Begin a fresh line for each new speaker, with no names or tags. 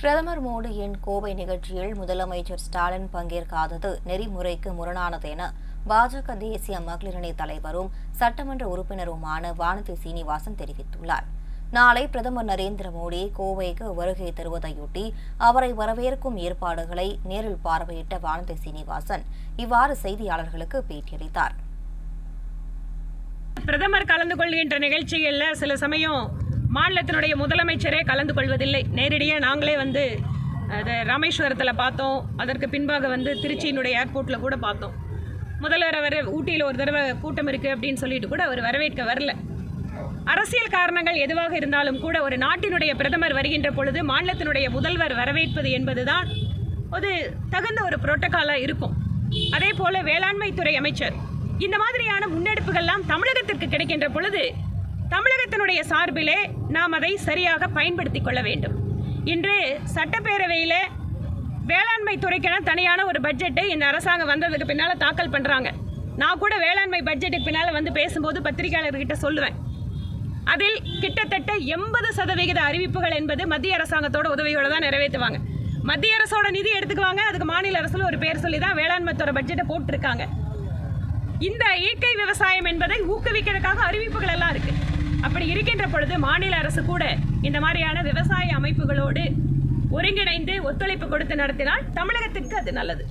பிரதமர் மோடியின் கோவை நிகழ்ச்சியில் முதலமைச்சர் ஸ்டாலின் பங்கேற்காதது நெறிமுறைக்கு முரணானது என பாஜக தேசிய மகளிரணி தலைவரும் சட்டமன்ற உறுப்பினருமான வானதி சீனிவாசன் தெரிவித்துள்ளார். நாளை பிரதமர் நரேந்திர மோடி கோவைக்கு வருகை தருவதையொட்டி அவரை வரவேற்கும் ஏற்பாடுகளை நேரில் பார்வையிட்ட வானதி சீனிவாசன் இவ்வாறு செய்தியாளர்களுக்கு பேட்டியளித்தார்.
பிரதமர் கலந்து கொள்கின்ற நிகழ்ச்சிகளில் சில சமயம் மாநிலத்தினுடைய முதலமைச்சரே கலந்து கொள்வதில்லை. நேரடியாக நாங்களே வந்து அது ராமேஸ்வரத்தில் பார்த்தோம். அதற்கு பின்பாக வந்து திருச்சியினுடைய ஏர்போர்ட்டில் கூட பார்த்தோம். முதல்வர் அவர் ஊட்டியில் ஒரு தடவை கூட்டம் இருக்குது அப்படின்னு சொல்லிட்டு கூட அவர் வரவேற்க வரல. அரசியல் காரணங்கள் எதுவாக இருந்தாலும் கூட ஒரு நாட்டினுடைய பிரதமர் வருகின்ற பொழுது மாநிலத்தினுடைய முதல்வர் வரவேற்பது என்பதுதான் ஒரு தகுந்த ஒரு புரோட்டோக்காலாக இருக்கும். அதே போல் வேளாண்மைத்துறை அமைச்சர் இந்த மாதிரியான முன்னெடுப்புகள்லாம் தமிழகத்திற்கு கிடைக்கின்ற பொழுது தமிழகத்தினுடைய சார்பிலே நாம் அதை சரியாக பயன்படுத்தி கொள்ள வேண்டும். இன்று சட்டப்பேரவையில் வேளாண்மை துறைக்கென தனியான ஒரு பட்ஜெட்டை இந்த அரசாங்கம் வந்ததுக்கு பின்னால் தாக்கல் பண்ணுறாங்க நான் கூட வேளாண்மை பட்ஜெட்டுக்கு பின்னால் வந்து பேசும்போது பத்திரிகையாளர்கிட்ட சொல்லுவேன். அதில் கிட்டத்தட்ட எண்பது சதவிகித அறிவிப்புகள் என்பது மத்திய அரசாங்கத்தோட உதவியோடு தான் நிறைவேற்றுவாங்க. மத்திய அரசோட நிதி எடுத்துக்குவாங்க அதுக்கு மாநில அரசு ஒரு பேர் சொல்லி தான் வேளாண்மை துறை பட்ஜெட்டை போட்டிருக்காங்க. இந்த இயற்கை விவசாயம் என்பதை ஊக்குவிக்கிறதுக்காக அறிவிப்புகள் எல்லாம் இருக்குது அப்படி இருக்கின்ற பொழுது மாநில அரசு கூட இந்த மாதிரியான விவசாய அமைப்புகளோடு ஒருங்கிணைந்து ஒத்துழைப்பு கொடுத்து நடத்தினால் தமிழகத்திற்கு அது நல்லது.